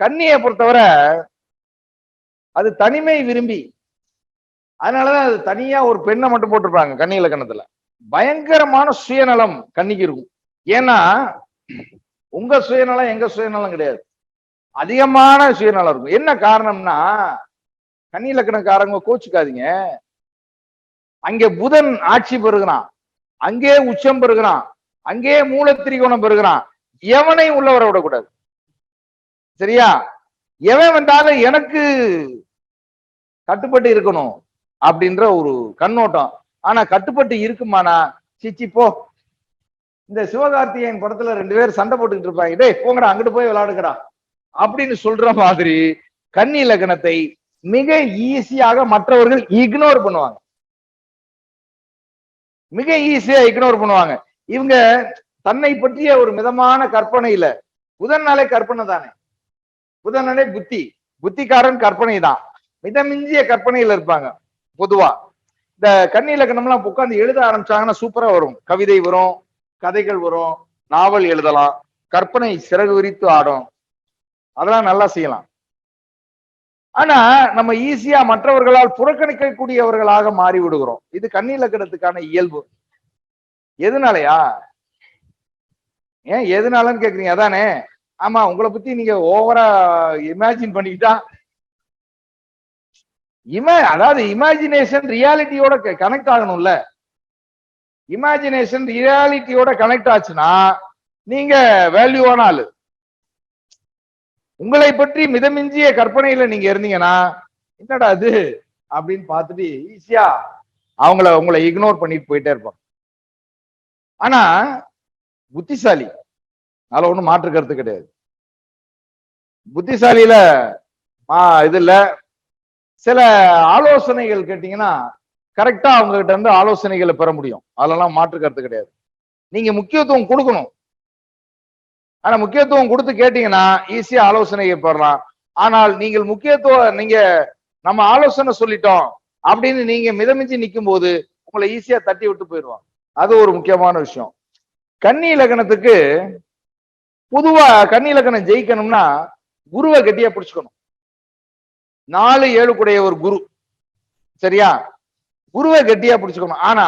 கன்னியை பொறுத்தவரை அது தனிமை விரும்பி அதனாலதான் அது தனியா ஒரு பெண்ணை மட்டும் போட்டிருப்பாங்க கன்னி இலக்கணத்துல. பயங்கரமான சுயநலம் கன்னிக்கு இருக்கும். ஏன்னா உங்க சுயநலம் எங்க சுயநலம் கிடையாது. அதிகமான சுயநலம் இருக்கும். என்ன காரணம்னா கன்னி இலக்கணக்காரங்க கோச்சுக்காதீங்க. அங்கே புதன் ஆட்சி பெறுகிறான். அங்கே உச்சம் பெறுகிறான். அங்கே மூலத்திரிகோணம் பெறுகிறான். எவனை உள்ளவரை விடக்கூடாது. சரியா? எவன் வந்தாலும் எனக்கு கட்டுப்பட்டு இருக்கணும் அப்படின்ற ஒரு கண்ணோட்டம். ஆனா கட்டுப்பட்டு இருக்குமானா? சிச்சி போ. இந்த சிவகார்த்திகேயன் படத்துல ரெண்டு பேரும் சண்டை போட்டுக்கிட்டு இருப்பாங்க. டேய் போங்கடா அங்கிட்டு போய் விளையாடுங்கடா. அப்படின்னு சொல்ற மாதிரி கன்னி இலக்கணத்தை மிக ஈஸியாக மற்றவர்கள் இக்னோர் பண்ணுவாங்க. மிக ஈஸியா இக்னோர் பண்ணுவாங்க. இவங்க தன்னை பற்றிய ஒரு மிதமான கற்பனையில புதன்னாலே கற்பனை தானே. புதனனே புத்தி. புத்திக்காரன் கற்பனை தான் மிதமிஞ்சிய கற்பனையில இருப்பாங்க. பொதுவா. இந்த கண்ணி இலக்கணம்லாம் உட்காந்து எழுத ஆரம்பிச்சாங்கன்னா சூப்பரா வரும். கவிதை வரும் கதைகள் வரும் நாவல் எழுதலாம் கற்பனை சிறகு விரித்து ஆடும். அதெல்லாம் நல்லா செய்யலாம். ஆனா நம்ம ஈஸியா மற்றவர்களால் புறக்கணிக்கக்கூடியவர்களாக மாறி விடுகிறோம் இது கண்ணிலக்கணத்துக்கான இயல்பு. எதனாலயா? ஏன் எதனாலன்னு கேக்குறீங்க? அதானே. ஆமா உங்களை பத்தி நீங்க ஓவரா இமேஜின் பண்ணிக்கிட்டா இம அதாவது இமேஜினேஷன் ரியாலிட்டியோட கனெக்ட் ஆகணும்ல. இமேஜினேஷன் ரியாலிட்டியோட கனெக்ட் ஆச்சுன்னா நீங்க வேல்யூவான ஆளு. உங்களை பற்றி மிதமிஞ்சிய கற்பனையில நீங்க இருந்தீங்கன்னா என்னடா அது அப்படின்னு பார்த்துட்டு ஈஸியா அவங்கள உங்களை இக்னோர் பண்ணிட்டு போயிட்டே இருப்பாங்க. ஆனா புத்திசாலி அதனால ஒன்றும் மாற்று கருத்து கிடையாது. புத்திசாலியில மா இது இல்ல. சில ஆலோசனைகள் கேட்டீங்கன்னா கரெக்டா அவங்க கிட்ட இருந்து ஆலோசனைகளை பெற முடியும். அதெல்லாம் மாற்று கருத்து கிடையாது. நீங்க முக்கியத்துவம் கொடுக்கணும். ஆனா முக்கியத்துவம் கொடுத்து கேட்டீங்கன்னா ஈஸியா ஆலோசனையை பெறலாம். ஆனால் நீங்கள் முக்கியத்துவம் நீங்க நம்ம ஆலோசனை சொல்லிட்டோம் அப்படின்னு நீங்க மிதமிஞ்சி நிற்கும் போது உங்களை ஈஸியா தட்டி விட்டு போயிடுவாங்க. அது ஒரு முக்கியமான விஷயம். கன்னி லக்னத்துக்கு பொதுவா கன்னி இலக்கணம் ஜெயிக்கணும்னா குருவை கட்டியா பிடிச்சுக்கணும். நாலு ஏழு கூடைய ஒரு குரு. சரியா? குருவை கட்டியா பிடிச்சுக்கணும். ஆனா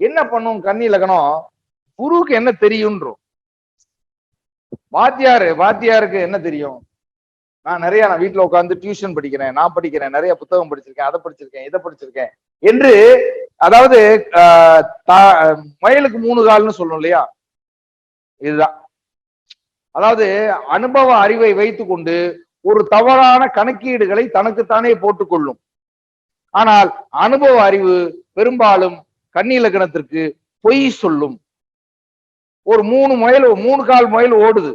என்ன பண்ணும் கன்னி இலக்கணம் குருவுக்கு என்ன தெரியும்ன்றோம் வாத்தியாரு வாத்தியாருக்கு என்ன தெரியும்? நான் நிறைய நான் வீட்டுல உட்காந்து டியூஷன் படிக்கிறேன் நான் படிக்கிறேன் நிறைய புத்தகம் படிச்சிருக்கேன் அதை படிச்சிருக்கேன் இதை படிச்சிருக்கேன் என்று அதாவது ஆஹ், தா- மூணு கால்னு சொல்லணும் இல்லையா? இதுதான். அதாவது அனுபவ அறிவை வைத்துக்கொண்டு ஒரு தவறான கணக்கீடுகளை தனக்குத்தானே போட்டுக்கொள்ளும். ஆனால் அனுபவ அறிவு பெரும்பாலும் கண்ணிலக்கணத்திற்கு பொய் சொல்லும். ஒரு மூணு முயல் மூணு கால் முயல் ஓடுது.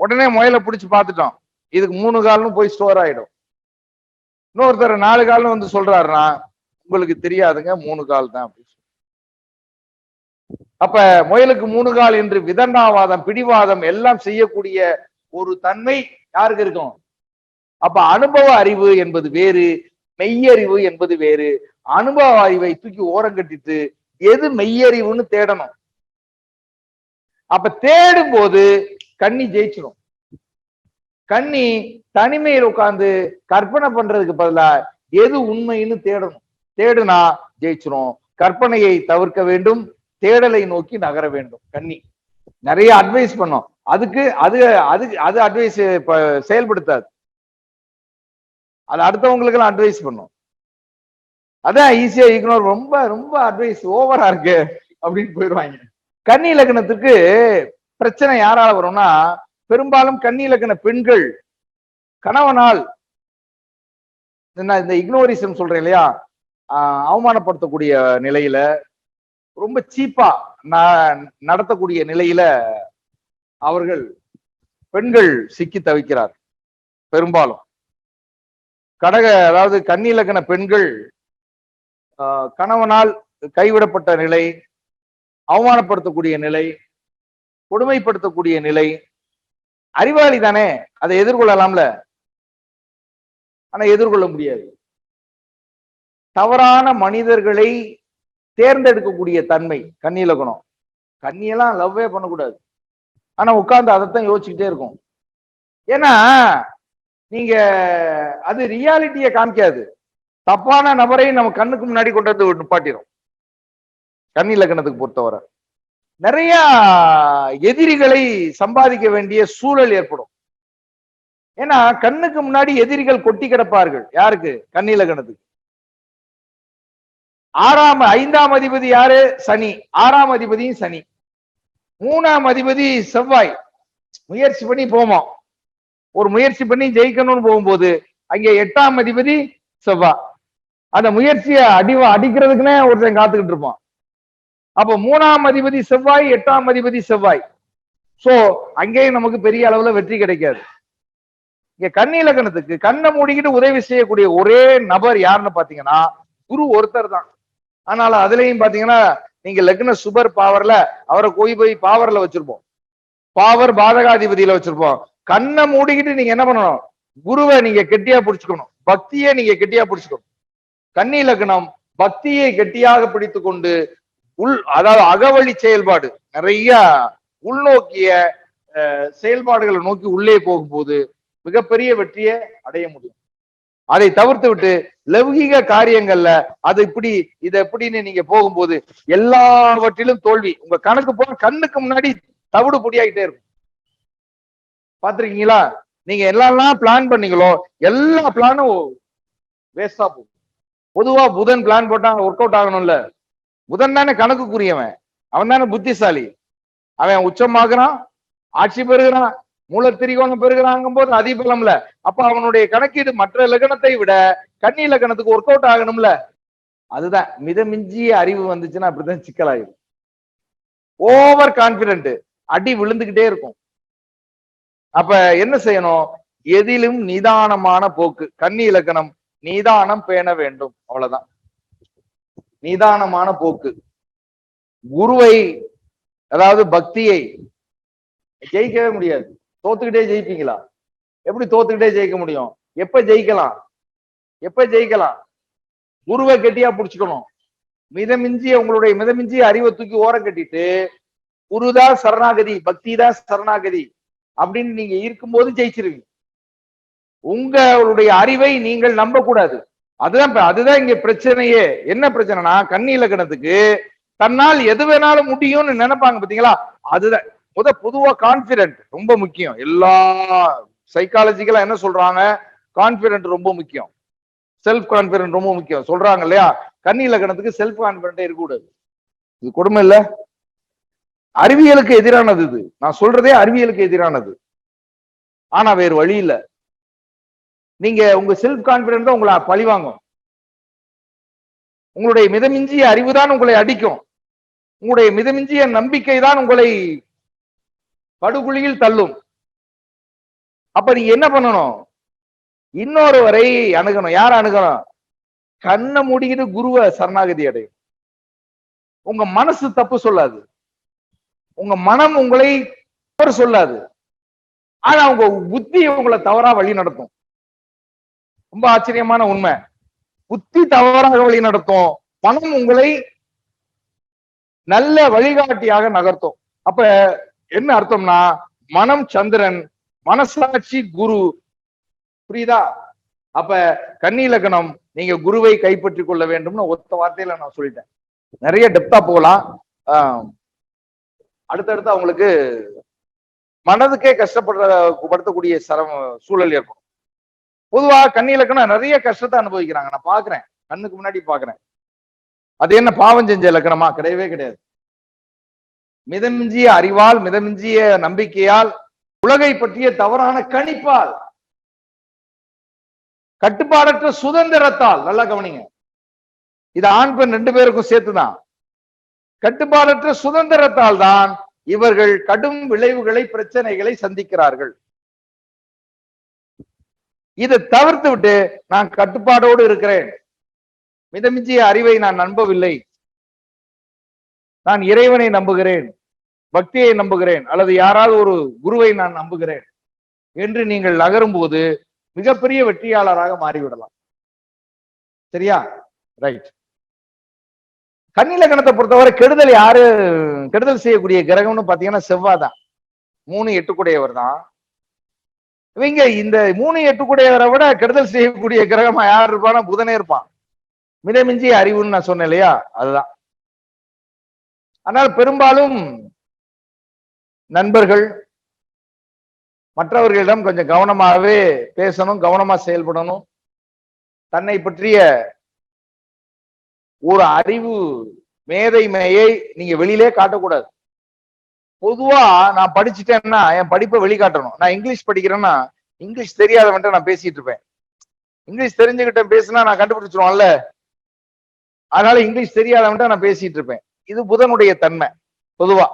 உடனே முயலை பிடிச்சி பார்த்துட்டோம் இதுக்கு மூணு கால்னு போய் ஸ்டோர் ஆயிடும். இன்னொருத்தர் நாலு கால்னு வந்து சொல்றாருன்னா உங்களுக்கு தெரியாதுங்க மூணு கால் தான் அப்படி அப்ப முயலுக்கு மூணு கால் என்று விதண்டாவாதம் பிடிவாதம் எல்லாம் செய்யக்கூடிய ஒரு தன்மை யாருக்கு இருக்கும்? அப்ப அனுபவ அறிவு என்பது வேறு மெய்யறிவு என்பது வேறு. அனுபவ அறிவை தூக்கி ஓரங்கட்டிட்டு எது மெய்யறிவுன்னு தேடணும். அப்ப தேடும் போது கன்னி ஜெயிச்சிடும் கன்னி தனிமையில் உட்கார்ந்து கற்பனை பண்றதுக்கு பதிலா எது உண்மைன்னு தேடணும். தேடுனா ஜெயிச்சிரும். கற்பனையை தவிர்க்க வேண்டும். தேடலை நோக்கி நகர வேண்டும். கண்ணி. நிறைய அட்வைஸ் பண்ணோம். அதுக்கு அது அது அது அட்வைஸ் செயல்படுத்தாது. அது அடுத்தவங்களுக்கு எல்லாம் அட்வைஸ் பண்ணும். அதான் ஈஸியா இக்னோர் ரொம்ப ரொம்ப அட்வைஸ் ஓவரா இருக்கு அப்படின்னு போயிடுவாங்க கன்னி இலக்கணத்துக்கு பிரச்சனை யாரால வரும்னா பெரும்பாலும் கன்னி இலக்கண பெண்கள் கணவனால் என்ன இந்த இக்னோரிசம் சொல்றேன் இல்லையா? ஆஹ் அவமானப்படுத்தக்கூடிய நிலையில ரொம்ப சீப்பா நடத்தக்கூடிய நிலையில அவர்கள் பெண்கள் சிக்கி தவிக்கிறார் பெரும்பாலும். கடக அதாவது கண்ணிலக்கண பெண்கள் ஆஹ் கணவனால் கைவிடப்பட்ட நிலை அவமானப்படுத்தக்கூடிய நிலை கொடுமைப்படுத்தக்கூடிய நிலை. அறிவாளி தானே அதை எதிர்கொள்ளலாம்ல? ஆனா எதிர்கொள்ள முடியாது. தவறான மனிதர்களை தேர்ந்தெடுக்கக்கூடிய தன்மை கன்னியிலக்கணம் கண்ணியெல்லாம் லவ்வே பண்ணக்கூடாது. ஆனா உட்கார்ந்து அதைத்தான் யோசிச்சுக்கிட்டே இருக்கும். ஏன்னா நீங்க அது ரியாலிட்டியை காமிக்காது. தப்பான நபரை நம்ம கண்ணுக்கு முன்னாடி கொண்டு வந்து நிப்பாட்டிடும் கண்ணி லக்கணத்துக்கு பொறுத்தவரை. நிறைய எதிரிகளை சம்பாதிக்க வேண்டிய சூழல் ஏற்படும். ஏன்னா கண்ணுக்கு முன்னாடி எதிரிகள் கொட்டி கிடப்பார்கள். யாருக்கு? கண்ணி லக்கணத்துக்கு. ஆறாம் ஐந்தாம் அதிபதி யாரு? சனி. ஆறாம் அதிபதியும் சனி. மூணாம் அதிபதி செவ்வாய். முயற்சி பண்ணி போவோம். ஒரு முயற்சி பண்ணி ஜெயிக்கணும்னு போகும்போது அங்க எட்டாம் அதிபதி செவ்வாய். அந்த முயற்சியை அடி அடிக்கிறதுக்குன்னே ஒருத்தன் காத்துக்கிட்டு இருப்பான். அப்ப மூணாம் அதிபதி செவ்வாய் எட்டாம் அதிபதி செவ்வாய். சோ அங்கேயும் நமக்கு பெரிய அளவுல வெற்றி கிடைக்காது. இங்க கண்ணி இலக்கணத்துக்கு கண்ணை மூடிக்கிட்டு உதவி செய்யக்கூடிய ஒரே நபர் யாருன்னு பாத்தீங்கன்னா குரு ஒருத்தர் தான் ஆனாலும் அதுலயும் பாத்தீங்கன்னா நீங்க லக்ன சுபர் பாவர்ல அவரை போய் போய் பாவர்ல வச்சிருப்போம். பாவர் பாதகாதிபதியில வச்சிருப்போம். கண்ணை மூடிக்கிட்டு நீங்க என்ன பண்ணணும்? குருவை நீங்க கெட்டியா பிடிச்சுக்கணும். பக்தியை நீங்க கெட்டியா பிடிச்சுக்கணும். கன்னி லக்னம் பக்தியை கெட்டியாக பிடித்து கொண்டு உள் அதாவது அகவழி செயல்பாடு நிறைய உள்நோக்கிய அஹ், செயல்பாடுகளை நோக்கி உள்ளே போகும்போது மிகப்பெரிய வெற்றியை அடைய முடியும். அதை தவிர்த்து விட்டு லௌகீக காரியங்கள்ல அது இப்படி இது எப்படின்னு நீங்க போகும்போது எல்லாவற்றிலும் தோல்வி. உங்க கணக்கு போக கண்ணுக்கு முன்னாடி தவிடு பொடியாகிட்டே இருக்கும். பாத்திருக்கீங்களா நீங்க எல்லாம் பிளான் பண்ணீங்களோ எல்லா பிளானும் வேஸ்டா போகும். பொதுவா புதன் பிளான் போட்டா ஒர்க் அவுட் ஆகணும்ல. புதன் தானே கணக்குக்குரியவன். அவன் தானே புத்திசாலி. அவன் உச்சமாகறான் ஆட்சி பெறுகிறான் மூல திரிகோணம் பெறுகிறாங்கும் போது அதிபலம்ல அப்ப அவனுடைய கணக்கீடு மற்ற லக்னத்தை விட கன்னி லக்னத்துக்கு ஒர்க் அவுட் ஆகணும்ல. அதுதான். மிதமிஞ்சிய அறிவு வந்துச்சுன்னா அப்படிதான் சிக்கலாயிரும். ஓவர் கான்பிடென்ட் அடி விழுந்துகிட்டே இருக்கும். அப்ப என்ன செய்யணும்? எதிலும் நிதானமான போக்கு. கன்னி இலக்கணம் நிதானம் பேண வேண்டும். அவ்வளவுதான். நிதானமான போக்கு. குருவை அதாவது பக்தியை ஜெயிக்கவே முடியாது. தோத்துக்கிட்டே ஜெயிப்பீங்களா? எப்படி தோத்துக்கிட்டே ஜெயிக்க முடியும்? எப்ப ஜெயிக்கலாம்? எப்ப ஜெயிக்கலாம்? குருவை கெட்டியா புடிச்சுக்கணும். மிதமிஞ்சிய உங்களுடைய மிதமிஞ்சிய அறிவை தூக்கி ஓரம் கட்டிட்டு குருதான் சரணாகதி பக்தி தான் சரணாகதி அப்படின்னு நீங்க இருக்கும்போது ஜெயிச்சிருவீங்க. உங்களுடைய அறிவை நீங்கள் நம்ப கூடாது அதுதான் அதுதான் இங்க பிரச்சனையே. என்ன பிரச்சனைனா கண்ணி இலக்கணத்துக்கு தன்னால் எது வேணாலும் முடியும்னு நினைப்பாங்க பாத்தீங்களா? அதுதான். முத பொதுவா கான்பிடென்ட் ரொம்ப முக்கியம். எல்லா சைக்காலஜிக்கலா என்ன சொல்றாங்க? கான்பிடென்ட் ரொம்ப முக்கியம். செல்ஃப் கான்பிடென்ட் ரொம்ப முக்கியம். சொல்றாங்க இல்லையா? கன்னி இலக்கணத்துக்கு செல்ஃப் கான்பிடென்டே இருக்கக்கூடாது. இது கொடுமை இல்ல. அறிவியலுக்கு எதிரானது இது. நான் சொல்றதே அறிவியலுக்கு எதிரானது. ஆனா வேறு வழி இல்ல. நீங்க உங்க செல்ஃப் கான்பிடென்ட் தான் உங்களை பழிவாங்கும் உங்களுடைய மிதமிஞ்சிய அறிவு தான் உங்களை அடிக்கும். உங்களுடைய மிதமிஞ்சிய நம்பிக்கை தான் உங்களை படுகுழியில் தள்ளும். அப்ப நீங்க என்ன பண்ணணும்? இன்னொருவரை அணுகணும். யார் அணுகணும்? கண்ணை மூடிக்கிட்டு குருவை சரணாகதி அடையும். உங்க மனசு தப்பு சொல்லாது. உங்க மனம் உங்களை தவறு சொல்லாது. ஆனா உங்க புத்தி உங்களை தவறா வழி நடத்தும். ரொம்ப ஆச்சரியமான உண்மை. புத்தி தவறாக வழி நடத்தும். மனம் உங்களை நல்ல வழிகாட்டியாக நகர்த்தும். அப்ப என்ன அர்த்தம்னா மனம் சந்திரன் மனசாட்சி குரு. புரியுதா? அப்ப கன்னி லக்னம் நீங்க குருவை கைப்பற்றி கொள்ள வேண்டும்னு ஒத்த வார்த்தையில நான் சொல்லிட்டேன். நிறைய டெப்தா போகலாம். ஆஹ் அடுத்தடுத்து அவங்களுக்கு மனதுக்கே கஷ்டப்படுற படுத்தக்கூடிய சரம் சூழல் ஏற்படும். பொதுவா கண்ணி இலக்கணம் நிறைய கஷ்டத்தை அனுபவிக்கிறாங்க. நான் பாக்குறேன். கண்ணுக்கு முன்னாடி பாக்குறேன். அது என்ன பாவம் செஞ்ச இலக்கணமா கிடையவே கிடையாது. மிதமிஞ்சிய அறிவால் மிதமிஞ்சிய நம்பிக்கையால் உலகை பற்றிய தவறான கணிப்பால் கட்டுப்பாடற்ற சுதந்திரத்தால் நல்லா கவனிங்க. இது ஆண் பெண் ரெண்டு பேருக்கும் சேர்த்துதான். கட்டுப்பாடற்ற சுதந்திரத்தால் தான் இவர்கள் கடும் விளைவுகளை பிரச்சனைகளை சந்திக்கிறார்கள். இதை தவிர்த்து விட்டு நான் கட்டுப்பாடோடு இருக்கிறேன். மிதமிஞ்சிய அறிவை நான் நம்பவில்லை. நான் இறைவனை நம்புகிறேன் பக்தியை நம்புகிறேன் அல்லது யாராவது ஒரு குருவை நான் நம்புகிறேன் என்று நீங்கள் நகரும் போது மிகப்பெரிய வெற்றியாளராக மாறிவிடலாம். சரியா? ரைட் கண்ணில கணத்தை பொறுத்தவரை கெடுதல் யாரு கெடுதல் செய்யக்கூடிய கிரகம்னு பாத்தீங்கன்னா செவ்வாய் தான் மூணு எட்டுக்குடையவர் தான் இவங்க இந்த மூணு எட்டுக்குடையவரை விட கெடுதல் செய்யக்கூடிய கிரகமா யார் இருப்பானா புதனே இருப்பான். மிதமிஞ்சி அறிவுன்னு நான் சொன்னேன் இல்லையா? அதுதான். ஆனால் பெரும்பாலும் நண்பர்கள் மற்றவர்களிடம் கொஞ்சம் கவனமாகவே பேசணும் கவனமா செயல்படணும். தன்னை பற்றிய ஒரு அறிவு மேதைமையை நீங்க வெளியிலே காட்டக்கூடாது. பொதுவா நான் படிச்சுட்டேன்னா என் படிப்பை வெளிக்காட்டணும். நான் இங்கிலீஷ் படிக்கிறேன்னா இங்கிலீஷ் தெரியாதவன்ட்டு நான் பேசிட்டு இருப்பேன். இங்கிலீஷ் தெரிஞ்சுக்கிட்ட பேசினா நான் கண்டுபிடிச்சிருவான்ல. அதனால இங்கிலீஷ் தெரியாதவன்ட்ட நான் பேசிட்டு இருப்பேன். இது புதனுடைய தன்மை பொதுவா.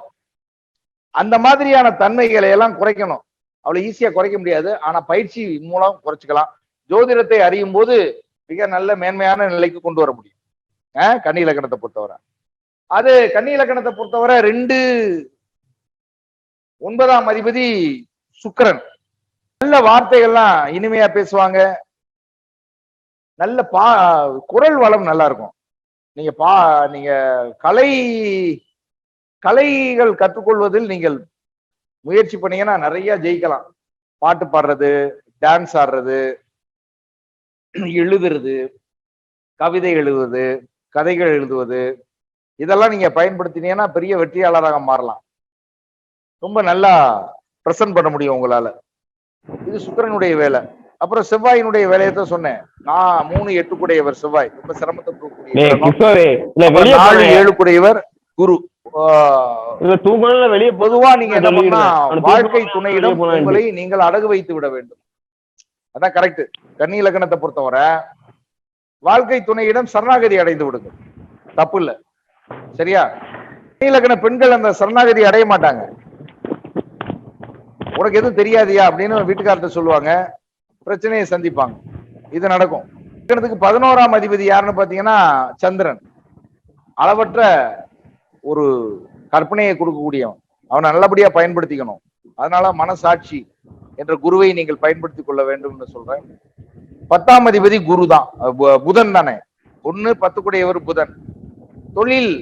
அந்த மாதிரியான தன்மைகளை எல்லாம் குறைக்கணும். அவ்வளவு ஈஸியா குறைக்க முடியாது. ஆனா பயிற்சி மூலம் குறைச்சிக்கலாம். ஜோதிடத்தை அறியும் போது மிக நல்ல மேன்மையான நிலைக்கு கொண்டு வர முடியும். கன்னி இலக்கணத்தை பொறுத்தவரை. அது கன்னி இலக்கணத்தை பொறுத்தவரை ரெண்டு ஒன்பதாம் அதிபதி சுக்கரன். நல்ல வார்த்தைகள்லாம் இனிமையா பேசுவாங்க. நல்ல பா குரல் வளம் நல்லா இருக்கும். நீங்க பா நீங்க கலை கலைகள் கற்றுக்கொள்வதில் நீங்கள் முயற்சி பண்ணீங்கன்னா நிறைய ஜெயிக்கலாம். பாட்டு பாடுறது டான்ஸ் ஆடுறது எழுதுறது கவிதை எழுதுவது கதைகள் எழுதுவது இதெல்லாம் நீங்க பயன்படுத்தினீங்கன்னா பெரிய வெற்றியாளராக மாறலாம். ரொம்ப நல்லா பிரசன்ட் பண்ண முடியும் உங்களால. இது சுக்கரனுடைய வேலை. அப்புறம் செவ்வாயினுடைய வேலையை தான் சொன்னேன். நான் மூணு எட்டு கூடையவர் செவ்வாய். ரொம்ப சிரமத்தை கொடுக்கக்கூடிய ஏழு கூடையவர் குரு. வெளிய பொதுவா நீங்க. வாழ்க்கை துணையிடம் உங்களை நீங்கள் அடகு வைத்து விட வேண்டும். அதான் கரெக்ட் கன்னி இலக்கணத்தை பொறுத்தவரை வாழ்க்கை துணையிடம் சரணாகதி அடைந்து விடுங்க தப்பு இல்ல சரியா? கன்னி இலக்கண பெண்கள் அந்த சரணாகதி அடைய மாட்டாங்க. உனக்கு எதுவும் தெரியாதியா? அப்படின்னு வீட்டுக்காரர்ட்ட சொல்லுவாங்க. பிரச்சனையை சந்திப்பாங்க. இது நடக்கும். இலக்கணத்துக்கு பதினோராம் அதிபதி யாருன்னு பார்த்தீங்கன்னா சந்திரன். அளவற்ற ஒரு கற்பனையை கொடுக்கக்கூடியவன். அவனை நல்லபடியா பயன்படுத்திக்கணும். அதனால மனசாட்சி என்ற குருவை நீங்கள் பயன்படுத்திக் கொள்ள வேண்டும் என்று சொல்றேன். பத்தாம் அதிபதி குரு தான். புதன் தானே. ஒண்ணு பத்துக்குடையவர் புதன். தொழில்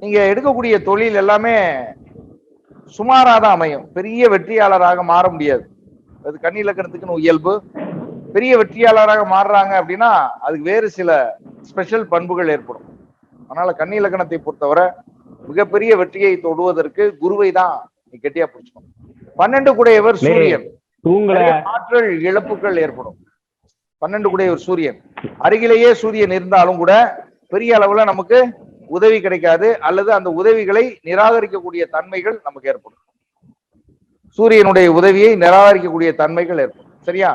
நீங்க எடுக்கக்கூடிய தொழில் எல்லாமே சுமாராக தான் அமையும். பெரிய வெற்றியாளராக மாற முடியாது. அது கன்னி இலக்கணத்துக்குன்னு இயல்பு. பெரிய வெற்றியாளராக மாறுறாங்க அப்படின்னா அதுக்கு வேறு சில ஸ்பெஷல் பண்புகள் ஏற்படும். அதனால கன்னி இலக்கணத்தை பொறுத்தவரை மிகப்பெரிய வெற்றியை தொடுவதற்கு குருவை தான் நீ கெட்டியா பிடிச்சுக்கணும். பன்னெண்டு கூடையவர் டேய். சூரியன். ஆற்றல் இழப்புகள் ஏற்படும். பன்னெண்டு கூடையவர் சூரியன். அருகிலேயே சூரியன் இருந்தாலும் கூட பெரிய அளவுல நமக்கு உதவி கிடைக்காது அல்லது அந்த உதவிகளை நிராகரிக்கக்கூடிய தன்மைகள் நமக்கு ஏற்படும். சூரியனுடைய உதவியை நிராகரிக்கக்கூடிய தன்மைகள் ஏற்படும். சரியா?